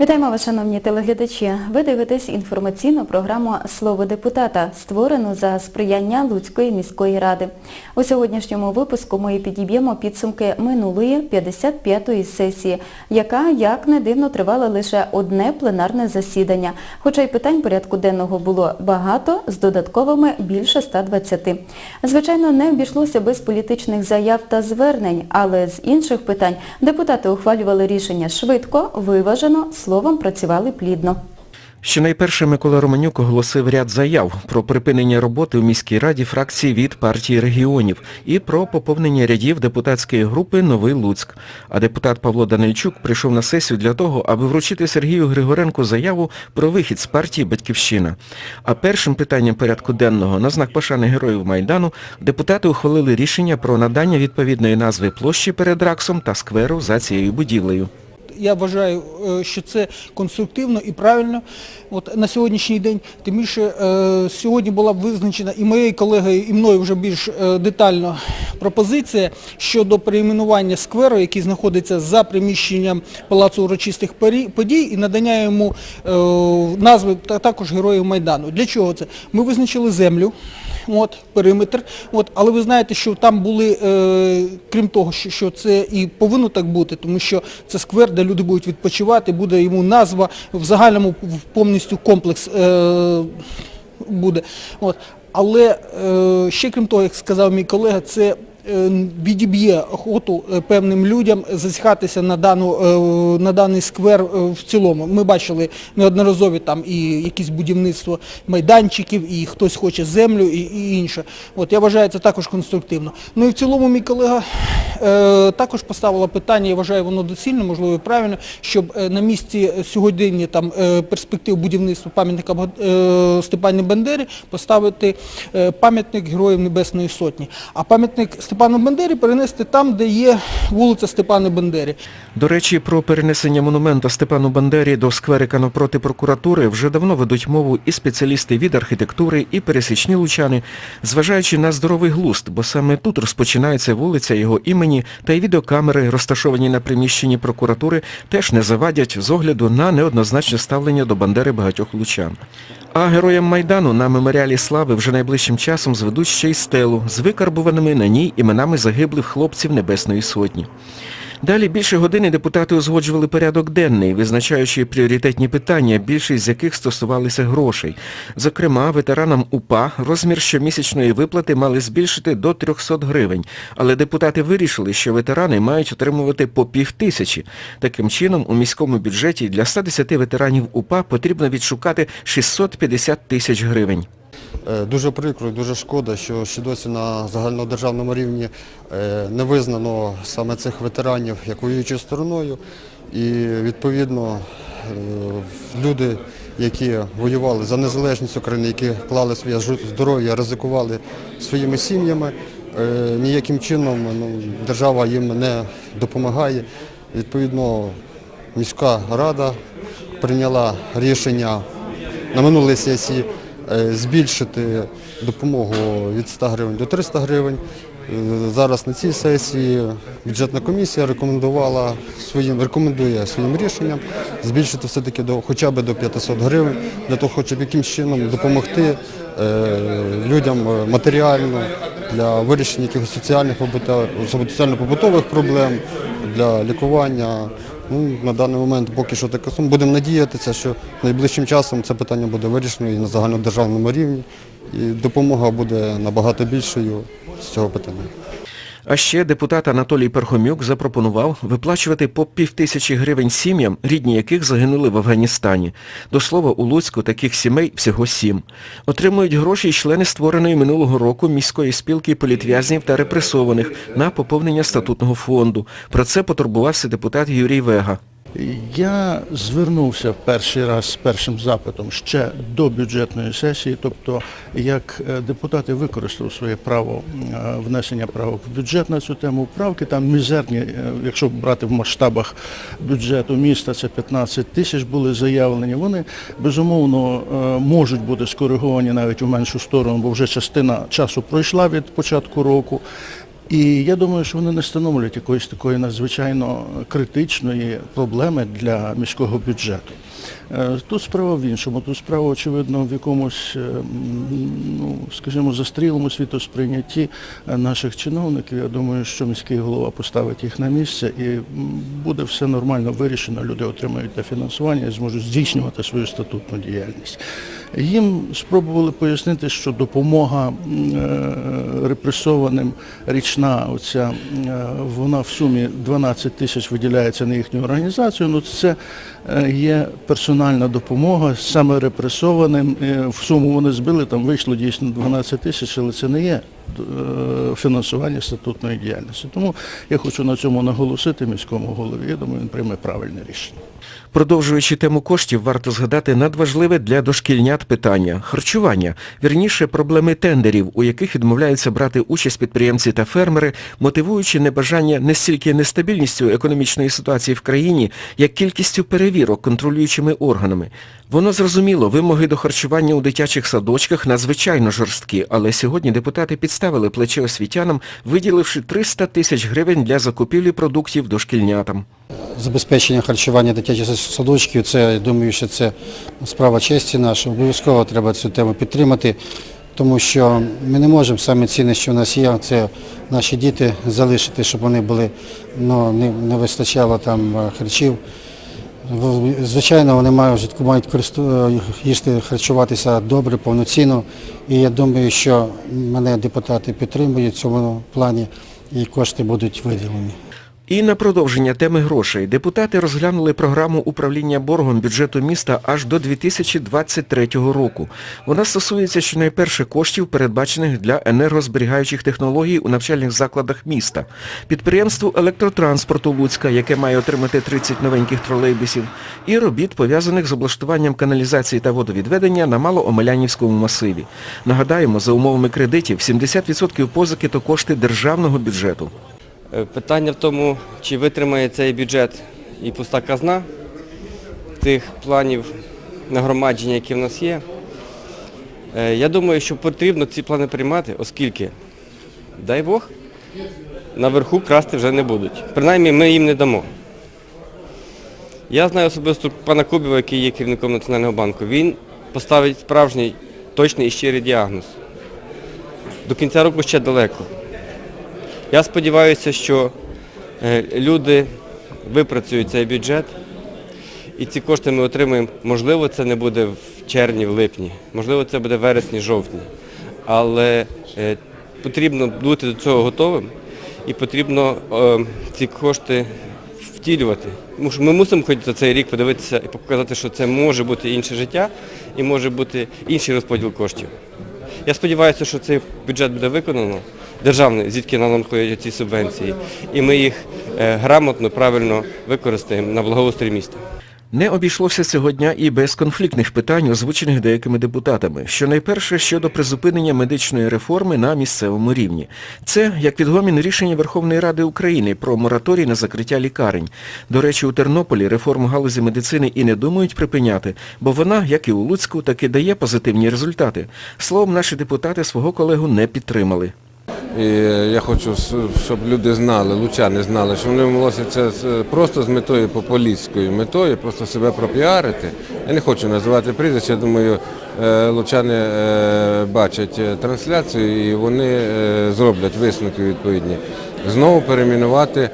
Вітаємо вас, шановні телеглядачі. Ви дивитесь інформаційну програму Слово депутата, створену за сприяння Луцької міської ради. У сьогоднішньому випуску ми підіб'ємо підсумки минулої 55-ї сесії, яка, як не дивно, тривала лише одне пленарне засідання. Хоча й питань порядку денного було багато, з додатковими більше 120. Звичайно, не обійшлося без політичних заяв та звернень, але з інших питань депутати ухвалювали рішення швидко, виважено, словом працювали плідно. Найперше Микола Романюк оголосив ряд заяв про припинення роботи у міській раді фракції від партії регіонів і про поповнення рядів депутатської групи Новий Луцьк. А депутат Павло Данильчук прийшов на сесію для того, аби вручити Сергію Григоренку заяву про вихід з партії Батьківщина. А першим питанням порядку денного на знак пошани героїв Майдану депутати ухвалили рішення про надання відповідної назви площі перед Раксом та скверу за цією будівлею. Я вважаю, е, що це конструктивно і правильно от, на сьогоднішній день. Тим більше е, сьогодні була б визначена і моєю колегою, і мною вже більш е, детально пропозиція щодо перейменування скверу, який знаходиться за приміщенням Палацу урочистих подій, і надання йому назви та також Героїв Майдану. Для чого це? Ми визначили землю. От, периметр. От, але ви знаєте, що там були, е, крім того, що, що це і повинно так бути, тому що це сквер, де люди будуть відпочивати, буде йому назва, в загальному повністю комплекс е, буде. От. Але е, ще крім того, як сказав мій колега, це відіб'є охоту е, певним людям засіхатися на, дану, е, на даний сквер е, в цілому. Ми бачили неодноразові там і якісь будівництво майданчиків, і хтось хоче землю і, і інше. От я вважаю це також конструктивно. Ну і в цілому мій колега е, також поставила питання, я вважаю, воно доцільно, можливо, і правильно, щоб е, на місці сьогодення там е, перспектив будівництва пам'ятника е, Степані Бандері поставити е, пам'ятник Героїв Небесної Сотні. А пам'ятник Степану Бандері перенести там, де є вулиця Степана Бандери. До речі, про перенесення монумента Степану Бандері до скверика навпроти прокуратури вже давно ведуть мову і спеціалісти від архітектури, і пересічні лучани, зважаючи на здоровий глузд, бо саме тут розпочинається вулиця його імені, та й відеокамери, розташовані на приміщенні прокуратури, теж не завадять з огляду на неоднозначне ставлення до Бандери багатьох лучан. А героям Майдану на меморіалі Слави вже найближчим часом зведуть ще й стелу з викарбуваними на ній іменами загиблих хлопців Небесної Сотні. Далі більше години депутати узгоджували порядок денний, визначаючи пріоритетні питання, більшість з яких стосувалися грошей. Зокрема, ветеранам УПА розмір щомісячної виплати мали збільшити до 300 гривень, але депутати вирішили, що ветерани мають отримувати по пів тисячі. Таким чином, у міському бюджеті для 110 ветеранів УПА потрібно відшукати 650 тисяч гривень. Е, Дуже прикро дуже шкода, що ще досі на загальнодержавному рівні е, не визнано саме цих ветеранів як воюючою стороною. І відповідно е, люди, які воювали за незалежність України, які клали своє здоров'я, ризикували своїми сім'ями, ніяким чином ну, держава їм не допомагає. Відповідно, міська рада прийняла рішення на минулій сесії збільшити допомогу від 100 гривень до 300 гривень. Е, Зараз на цій сесії бюджетна комісія рекомендувала своїм, рекомендує своїм рішенням збільшити все-таки до хоча б до 500 гривень, для того, щоб якимось чином допомогти е, людям е, матеріально для вирішення якихось соціальних побута- соціально-побутових проблем, для лікування. Ну, на даний момент поки що така сума. Будемо надіятися, що найближчим часом це питання буде вирішено і на загальнодержавному рівні, і допомога буде набагато більшою з цього питання. А ще депутат Анатолій Перхомюк запропонував виплачувати по півтисячі гривень сім'ям, рідні яких загинули в Афганістані. До слова, у Луцьку таких сімей всього сім. Отримують гроші й члени створеної минулого року міської спілки політв'язнів та репресованих на поповнення статутного фонду. Про це потурбувався депутат Юрій Вега. Я звернувся в перший раз з першим запитом ще до бюджетної сесії, тобто як е, депутати використали своє право е, внесення правок в бюджет на цю тему. Правки там мізерні, е, якщо брати в масштабах бюджету міста, це 15 тисяч були заявлені. Вони безумовно можуть бути скориговані навіть у меншу сторону, бо вже частина часу пройшла від початку року. І я думаю, що вони не становлять якоїсь такої надзвичайно критичної проблеми для міського бюджету. Е, Тут справа в іншому, тут справа, очевидно, в якомусь, е, ну, скажімо, застрілому світосприйнятті наших чиновників. Я думаю, що міський голова поставить їх на місце і буде все нормально вирішено, люди отримають те фінансування і зможуть здійснювати свою статутну діяльність. Їм спробували пояснити, що допомога е, репресованим річна, оця, е, вона в сумі 12 тисяч виділяється на їхню організацію. Ну це е, є персональна допомога саме репресованим. В суму вони збили, там вийшло дійсно 12 тисяч, але це не є фінансування статутної діяльності. Тому я хочу на цьому наголосити міському голові. Я думаю, він прийме правильне рішення. Продовжуючи тему коштів, варто згадати надважливе для дошкільнят питання – харчування. Вірніше, проблеми тендерів, у яких відмовляються брати участь підприємці та фермери, мотивуючи небажання не стільки нестабільністю економічної ситуації в країні, як кількістю перевірок контролюючими органами. Воно зрозуміло, вимоги до харчування у дитячих садочках надзвичайно жорсткі, але сьогодні депутати підставили плече освітянам, виділивши 300 тисяч гривень для закупівлі продуктів дошкільнятам. Забезпечення харчування дитячих садочків, це, я думаю, що це справа честі наша. Обов'язково треба цю тему підтримати, тому що ми не можемо саме цінне, що в нас є, це наші діти залишити, щоб вони були, ну, не, не вистачало там е, харчів. В- Звичайно, вони мають, вжитку, мають е, їсти, харчуватися добре, повноцінно. І я думаю, що мене депутати підтримують в цьому плані і кошти будуть виділені. І на продовження теми грошей депутати розглянули програму управління боргом бюджету міста аж до 2023 року. Вона стосується щонайперше коштів, передбачених для енергозберігаючих технологій у навчальних закладах міста. Підприємству електротранспорту Луцька, яке має отримати 30 новеньких тролейбусів, і робіт, пов'язаних з облаштуванням каналізації та водовідведення на Малоомелянівському масиві. Нагадаємо, за умовами кредитів 70% позики то кошти державного бюджету. Е, Питання в тому, чи витримає цей бюджет і пуста казна тих планів нагромадження, які в нас є. Е, Я думаю, що потрібно ці плани приймати, оскільки, дай Бог, наверху красти вже не будуть. Принаймні ми їм не дамо. Я знаю особисто пана Кубіва, який є керівником Національного банку. Він поставить справжній, точний і щирий діагноз. До кінця року ще далеко. Я сподіваюся, що е, люди випрацюють цей бюджет і ці кошти ми отримаємо. Можливо, це не буде в червні, в липні, можливо, це буде в вересні, жовтні. Але е, потрібно бути до цього готовим і потрібно е, ці кошти втілювати. Ми мусимо хоч за цей рік подивитися і показати, що це може бути інше життя і може бути інший розподіл коштів. Я сподіваюся, що цей бюджет буде виконано, державний, звідки нам надходять ці субвенції, і ми їх е, грамотно, правильно використаємо на благоустрій міста. Не обійшлося цього дня і без конфліктних питань, озвучених деякими депутатами. Щонайперше щодо призупинення медичної реформи на місцевому рівні. Це, як відгомін рішення Верховної Ради України про мораторій на закриття лікарень. До речі, у Тернополі реформу галузі медицини і не думають припиняти, бо вона, як і у Луцьку, таки дає позитивні результати. Словом, наші депутати свого колегу не підтримали. І я хочу, щоб люди знали, лучани знали, що вони вмолося це просто з метою популістською метою, просто себе пропіарити. Я не хочу називати прізвище, я думаю, е, лучани е, бачать е, трансляцію і вони зроблять висновки відповідні. Знову перейменувати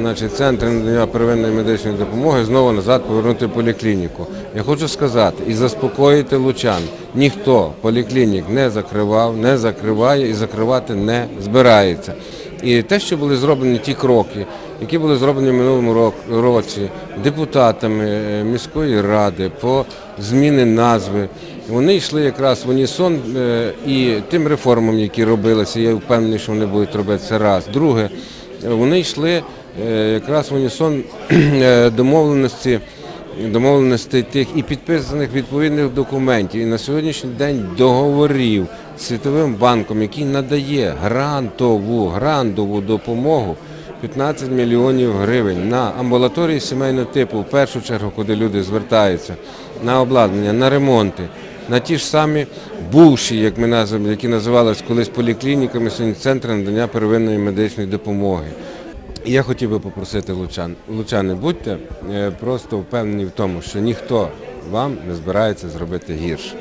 значить, центр надання первинної медичної допомоги, знову назад повернути поліклініку. Я хочу сказати і заспокоїти лучан. Ніхто поліклінік не закривав, не закриває і закривати не збирається. І те, що були зроблені ті кроки, які були зроблені минулому році депутатами е, міської ради по зміни назви, вони йшли якраз в унісон е, і тим реформам, які робилися. Я впевнений, що вони будуть робити це раз. Друге, е, вони йшли е, якраз в унісон е, домовленості домовленостей тих і підписаних відповідних документів. І на сьогоднішній день договорів з Світовим банком, який надає грантову, грантову допомогу 15 мільйонів гривень на амбулаторії сімейного типу, в першу чергу, куди люди звертаються, на обладнання, на ремонти, на ті ж самі бувші, як ми називаємо, які називалися колись поліклініками, сьогодні центри надання первинної медичної допомоги. І я хотів би попросити лучан, лучани, будьте е, просто впевнені в тому, що ніхто вам не збирається зробити гірше.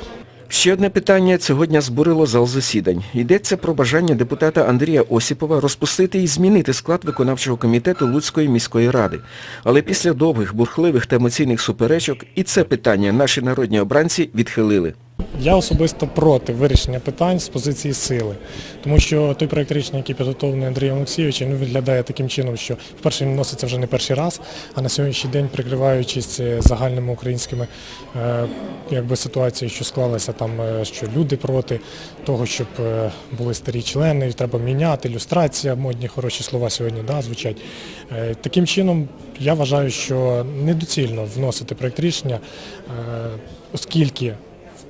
Ще одне питання сьогодні збурило зал засідань. Йдеться про бажання депутата Андрія Осіпова розпустити і змінити склад виконавчого комітету Луцької міської ради. Але після довгих, бурхливих та емоційних суперечок і це питання наші народні обранці відхилили. Я особисто проти вирішення питань з позиції сили, тому що той проект рішення, який підготовлений Андрієм Олексійовичем, він виглядає таким чином, що вперше він вноситься вже не перший раз, а на сьогоднішній день, прикриваючись е, загальними українськими е, якби, ситуацією, що склалася там, е, що люди проти того, щоб були старі члени, треба міняти, люстрація, модні хороші слова сьогодні да, звучать. Таким чином, я вважаю, що недоцільно вносити проект рішення, оскільки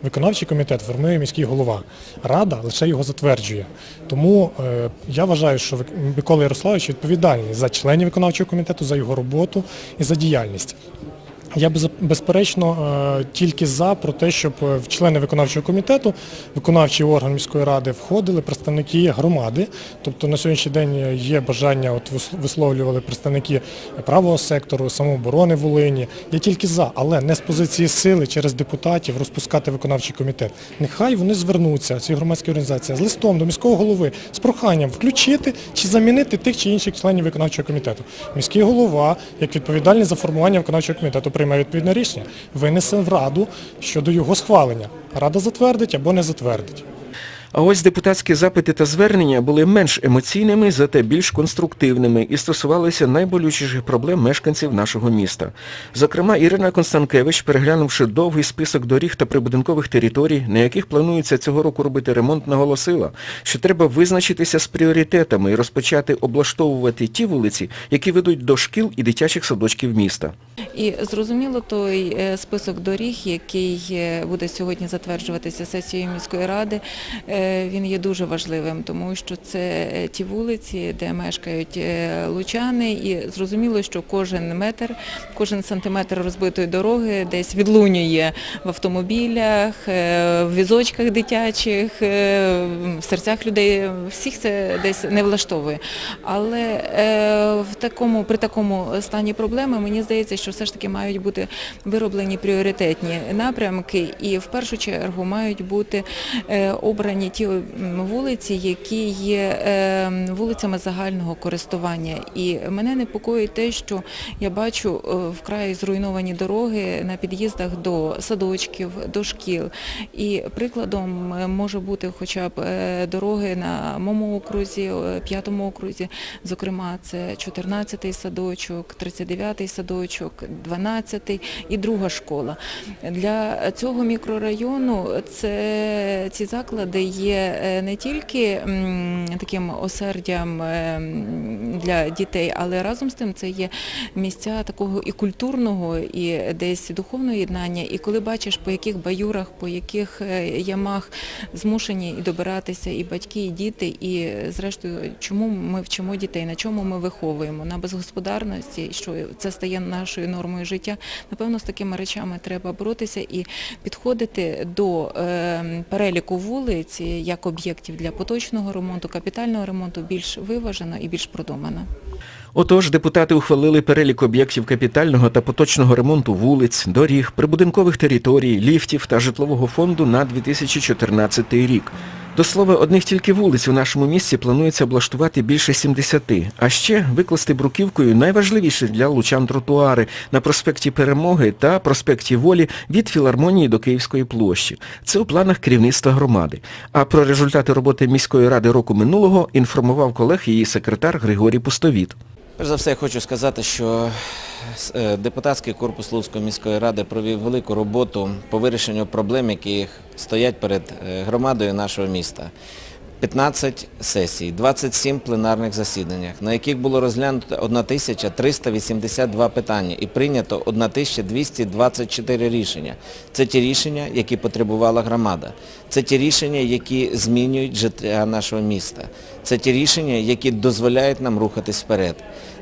Виконавчий комітет формує міський голова. Рада лише його затверджує. Тому е, я вважаю, що Микола Ярославович відповідальний за членів виконавчого комітету, за його роботу і за діяльність. Я без- безперечно е, тільки за про те, щоб е, в члени виконавчого комітету, виконавчий орган міської ради входили представники громади. Тобто на сьогоднішній день є бажання, от висловлювали представники правого сектору, самооборони Волині. Я тільки за, але не з позиції сили через депутатів розпускати виконавчий комітет. Нехай вони звернуться, ці громадські організації, з листом до міського голови з проханням включити чи замінити тих чи інших членів виконавчого комітету. Міський голова, як відповідальний за формування виконавчого комітету, приймає відповідне рішення, винесе в раду щодо його схвалення. Рада затвердить або не затвердить. А ось депутатські запити та звернення були менш емоційними, зате більш конструктивними і стосувалися найболючіших проблем мешканців нашого міста. Зокрема, Ірина Констанкевич, переглянувши довгий список доріг та прибудинкових територій, на яких планується цього року робити ремонт, наголосила, що треба визначитися з пріоритетами і розпочати облаштовувати ті вулиці, які ведуть до шкіл і дитячих садочків міста. І зрозуміло той е, список доріг, який е, буде сьогодні затверджуватися сесією міської ради, е, він є дуже важливим, тому що це ті вулиці, де мешкають лучани, і зрозуміло, що кожен метр, кожен сантиметр розбитої дороги десь відлунює в автомобілях, в візочках дитячих, в серцях людей. Всіх це десь не влаштовує. Але в такому, при такому стані проблеми мені здається, що все ж таки мають бути вироблені пріоритетні напрямки, і в першу чергу мають бути е, обрані ті вулиці, які є е, вулицями загального користування. І мене непокоїть те, що я бачу е, вкрай зруйновані дороги на під'їздах до садочків, до шкіл. І прикладом може бути хоча б дороги на моєму окрузі, п'ятому окрузі, зокрема, це 14-й садочок, 39-й садочок, 12-й і друга школа. Для цього мікрорайону це ці заклади є е, не тільки таким осердям е, для дітей, але разом з тим це є місця такого і культурного, і десь духовного єднання. І коли бачиш, по яких баюрах, по яких е, ямах змушені і добиратися і батьки, і діти, і зрештою, чому ми вчимо дітей, на чому ми виховуємо, на безгосподарності, що це стає нашою нормою життя. Напевно, з такими речами треба боротися і підходити до е, переліку вулиць як об'єктів для поточного ремонту, капітального ремонту більш виважено і більш продумано. Отож, депутати ухвалили перелік об'єктів капітального та поточного ремонту вулиць, доріг, прибудинкових територій, ліфтів та житлового фонду на 2014 рік. До слова, одних тільки вулиць у нашому місті планується облаштувати більше 70, а ще викласти бруківкою найважливіші для лучан тротуари на проспекті Перемоги та проспекті Волі від Філармонії до Київської площі. Це у планах керівництва громади. А про результати роботи міської ради року минулого інформував колег її секретар Григорій Пустовіт. Перш за все, я хочу сказати, що е, депутатський корпус Луцької міської ради провів велику роботу по вирішенню проблем, які стоять перед е, громадою нашого міста. 15 сесій, 27 пленарних засіданнях, на яких було розглянуто 1382 питання і прийнято 1224 рішення. Це ті рішення, які потребувала громада. Це ті рішення, які змінюють життя нашого міста. Це ті рішення, які дозволяють нам рухатись вперед.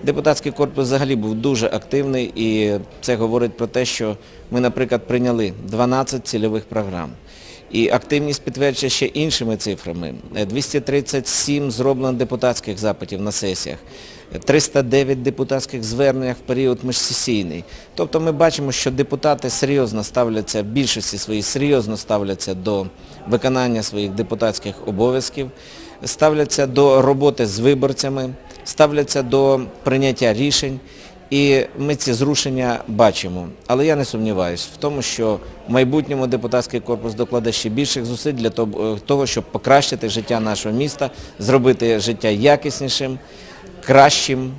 Депутатський корпус взагалі був дуже активний і це говорить про те, що ми, наприклад, прийняли 12 цільових програм. І активність підтверджується ще іншими цифрами. Е, 237 зроблено депутатських запитів на сесіях. 309 депутатських звернень в період міжсесійний. Тобто ми бачимо, що депутати серйозно ставляться, більшості своїй серйозно ставляться до виконання своїх депутатських обов'язків, ставляться до роботи з виборцями, ставляться до прийняття рішень. І ми ці зрушення бачимо. Але я не сумніваюся в тому, що в майбутньому депутатський корпус докладе ще більших зусиль для того- того, щоб покращити життя нашого міста, зробити життя якіснішим, кращим,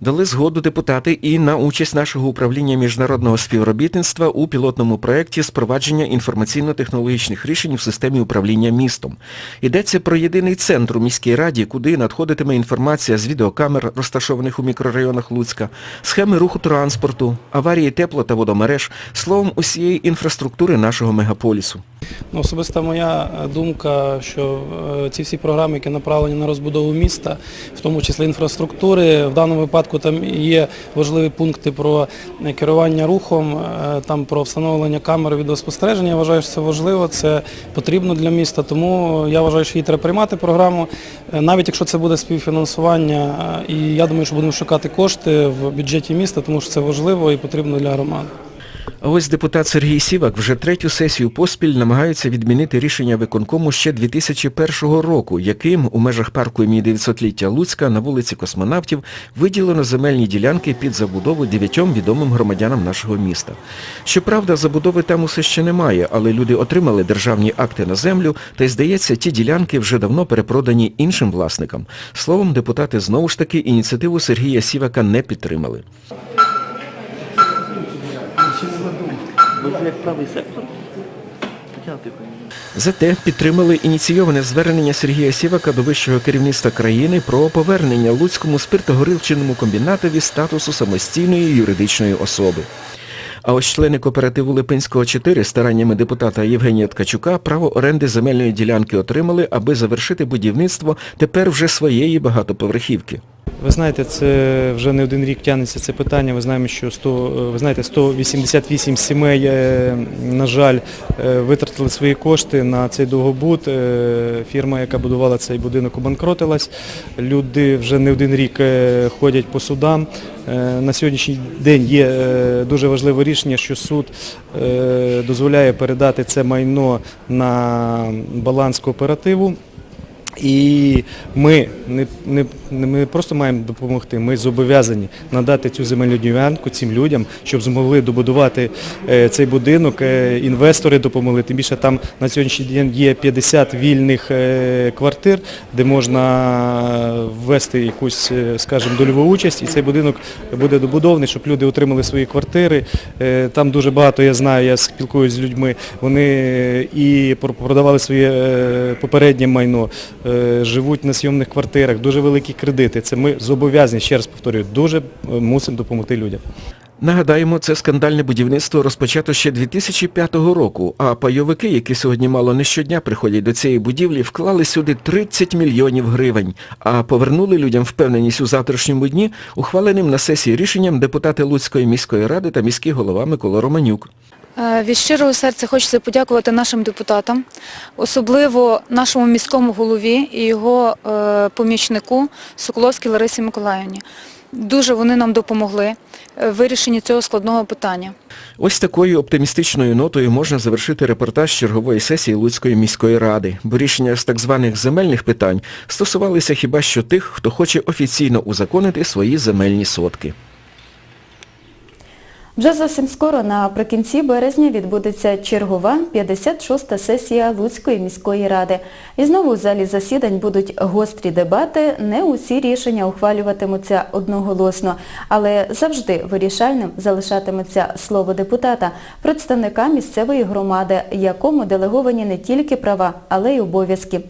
Дали згоду депутати і на участь нашого управління міжнародного співробітництва у пілотному проєкті спровадження інформаційно-технологічних рішень в системі управління містом. Йдеться про єдиний центр у міській раді, куди надходитиме інформація з відеокамер, розташованих у мікрорайонах Луцька, схеми руху транспорту, аварії тепло та водомереж, словом, усієї інфраструктури нашого мегаполісу. Ну, особиста моя е, думка, що е, ці всі програми, які направлені на розбудову міста, в тому числі інфраструктури, в даному випадку там є важливі пункти про керування рухом, е, там про встановлення камер відеоспостереження. Я вважаю, що це важливо, це потрібно для міста, тому я вважаю, що її треба приймати програму, е, навіть якщо це буде співфінансування. е, І я думаю, що будемо шукати кошти в бюджеті міста, тому що це важливо і потрібно для громади. А ось депутат Сергій Сівак вже третю сесію поспіль намагається відмінити рішення виконкому ще 2001 року, яким у межах парку імені 900-ліття Луцька на вулиці Космонавтів виділено земельні ділянки під забудову дев'ятьом відомим громадянам нашого міста. Щоправда, забудови там усе ще немає, але люди отримали державні акти на землю, та й, здається, ті ділянки вже давно перепродані іншим власникам. Словом, депутати знову ж таки ініціативу Сергія Сівака не підтримали. Зате підтримали ініційоване звернення Сергія Сівака до вищого керівництва країни про повернення Луцькому спиртогорілчинному комбінатові статусу самостійної юридичної особи. А ось члени кооперативу Липинського 4 стараннями депутата Євгенія Ткачука право оренди земельної ділянки отримали, аби завершити будівництво тепер вже своєї багатоповерхівки. Ви знаєте, це вже не один рік тягнеться це питання. Ви знаємо, що 100, е, ви знаєте, 188 сімей, е, на жаль, е, витратили свої кошти на цей довгобуд. Фірма, яка будувала цей будинок, обанкротилась. Люди вже не один рік ходять по судам. На сьогоднішній день є дуже важливе рішення, що суд дозволяє передати це майно на баланс кооперативу. І ми не, не, ми просто маємо допомогти, ми зобов'язані надати цю земельну ділянку цим людям, щоб змогли добудувати е, цей будинок. Е, інвестори допомогли. Тим більше там на сьогоднішній день є 50 вільних е, квартир, де можна ввести якусь, скажімо, дольову участь, і цей будинок буде добудований, щоб люди отримали свої квартири. Там дуже багато, я знаю, я спілкуюся з людьми, вони і продавали своє попереднє майно, живуть на зйомних квартирах, дуже великі кредити. Це ми зобов'язані, ще раз повторюю, дуже е, мусимо допомогти людям. Нагадаємо, це скандальне будівництво розпочато ще 2005 року, а пайовики, які сьогодні мало не щодня приходять до цієї будівлі, вклали сюди 30 мільйонів гривень, а повернули людям впевненість у завтрашньому дні ухваленим на сесії рішенням депутати Луцької міської ради та міський голова Микола Романюк. Е, Від щирого серця хочеться подякувати нашим депутатам, особливо нашому міському голові і його е, помічнику Соколовській Ларисі Миколаївні. Дуже вони нам допомогли е, в вирішенні цього складного питання. Ось такою оптимістичною нотою можна завершити репортаж чергової сесії Луцької міської ради, бо рішення з так званих земельних питань стосувалися хіба що тих, хто хоче офіційно узаконити свої земельні сотки. Вже зовсім скоро наприкінці березня відбудеться чергова 56-та сесія Луцької міської ради. І знову у залі засідань будуть гострі дебати. Не усі рішення ухвалюватимуться одноголосно, але завжди вирішальним залишатиметься слово депутата, представника місцевої громади, якому делеговані не тільки права, але й обов'язки.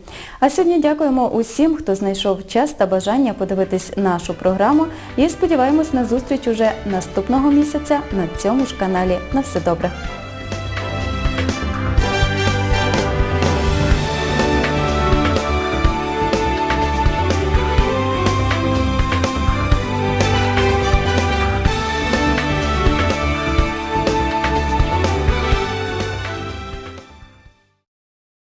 А сьогодні дякуємо усім, хто знайшов час та бажання подивитись нашу програму і сподіваємось на зустріч уже наступного місяця на цьому ж каналі. На все добре.